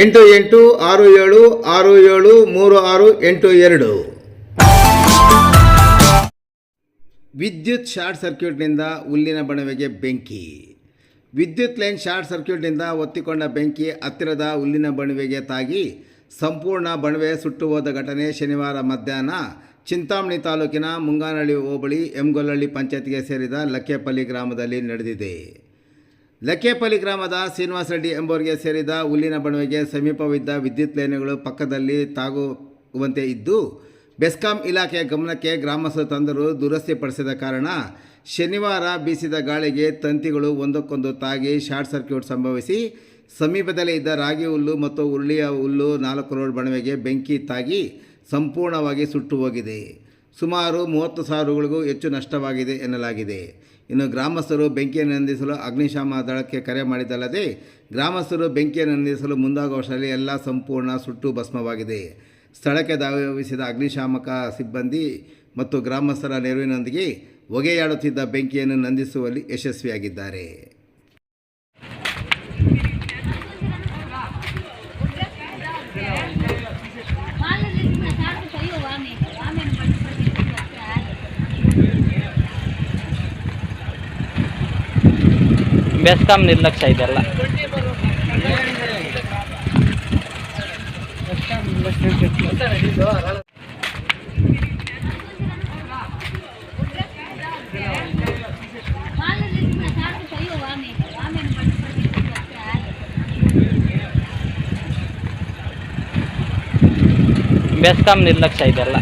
ಎಂಟು ಎಂಟು ಆರು ಏಳು ಆರು ಏಳು ಮೂರು ಆರು ಎಂಟು ಎರಡು. ವಿದ್ಯುತ್ ಶಾರ್ಟ್ ಸರ್ಕ್ಯೂಟ್ನಿಂದ ಹುಲ್ಲಿನ ಬಣವೆಗೆ ಬೆಂಕಿ. ವಿದ್ಯುತ್ ಲೈನ್ ಶಾರ್ಟ್ ಸರ್ಕ್ಯೂಟ್ನಿಂದ ಒತ್ತಿಕೊಂಡ ಬೆಂಕಿ ಹತ್ತಿರದ ಹುಲ್ಲಿನ ಬಣವೆಗೆ ತಾಗಿ ಸಂಪೂರ್ಣ ಬಣವೆ ಸುಟ್ಟು ಹೋದ ಘಟನೆ ಶನಿವಾರ ಮಧ್ಯಾಹ್ನ ಚಿಂತಾಮಣಿ ತಾಲೂಕಿನ ಮುಂಗಾನಹಳ್ಳಿ ಹೋಬಳಿ ಎಂಗೊಲ್ಲಹಳ್ಳಿ ಪಂಚಾಯತ್ಗೆ ಸೇರಿದ ಲಕ್ಕೇಪಲ್ಲಿ ಗ್ರಾಮದಲ್ಲಿ ನಡೆದಿದೆ. ಲಕ್ಕೇಪಲ್ಲಿ ಗ್ರಾಮದ ಶ್ರೀನಿವಾಸ ರೆಡ್ಡಿ ಎಂಬುವರಿಗೆ ಸೇರಿದ ಹುಲ್ಲಿನ ಬಣವೆಗೆ ಸಮೀಪವಿದ್ದ ವಿದ್ಯುತ್ ಲೈನ್ಗಳು ಪಕ್ಕದಲ್ಲಿ ತಾಗುವಂತೆ ಇದ್ದು, ಬೆಸ್ಕಾಂ ಇಲಾಖೆಯ ಗಮನಕ್ಕೆ ಗ್ರಾಮಸ್ಥರು ತಂದರು ದುರಸ್ತಿಪಡಿಸಿದ ಕಾರಣ ಶನಿವಾರ ಬೀಸಿದ ಗಾಳಿಗೆ ತಂತಿಗಳು ಒಂದಕ್ಕೊಂದು ತಾಗಿ ಶಾರ್ಟ್ ಸರ್ಕ್ಯೂಟ್ ಸಂಭವಿಸಿ, ಸಮೀಪದಲ್ಲೇ ಇದ್ದ ರಾಗಿ ಹುಲ್ಲು ಮತ್ತು ಉರುಳಿಯ ಹುಲ್ಲು ನಾಲ್ಕು ರೋಡ್ ಬಣವೆಗೆ ಬೆಂಕಿ ತಾಗಿ ಸಂಪೂರ್ಣವಾಗಿ ಸುಟ್ಟು ಹೋಗಿದೆ. ಸುಮಾರು ಮೂವತ್ತು ಸಾವಿರಗಳಿಗೂ ಹೆಚ್ಚು ನಷ್ಟವಾಗಿದೆ ಎನ್ನಲಾಗಿದೆ. ಇನ್ನು ಗ್ರಾಮಸ್ಥರು ಬೆಂಕಿಯನ್ನು ನಂದಿಸಲು ಅಗ್ನಿಶಾಮ ದಳಕ್ಕೆ ಕರೆ ಮಾಡಿದ್ದಲ್ಲದೆ, ಗ್ರಾಮಸ್ಥರು ಬೆಂಕಿಯನ್ನು ನಂದಿಸಲು ಮುಂದಾಗುವಷ್ಟರಲ್ಲಿ ಎಲ್ಲ ಸಂಪೂರ್ಣ ಸುಟ್ಟು ಭಸ್ಮವಾಗಿದೆ. ಸ್ಥಳಕ್ಕೆ ಧಾವಿಸಿದ ಅಗ್ನಿಶಾಮಕ ಸಿಬ್ಬಂದಿ ಮತ್ತು ಗ್ರಾಮಸ್ಥರ ನೆರವಿನೊಂದಿಗೆ ಹೊಗೆಯಾಡುತ್ತಿದ್ದ ಬೆಂಕಿಯನ್ನು ನಂದಿಸುವಲ್ಲಿ ಯಶಸ್ವಿಯಾಗಿದ್ದಾರೆ. ಬೆಸ್ಕಾಂ ನಿರ್ಲಕ್ಷ್ಯ ಇದೆಲ್ಲ ಬೆಸ್ಕಾಂ ನಿರ್ಲಕ್ಷ್ಯ ಇದೆಲ್ಲ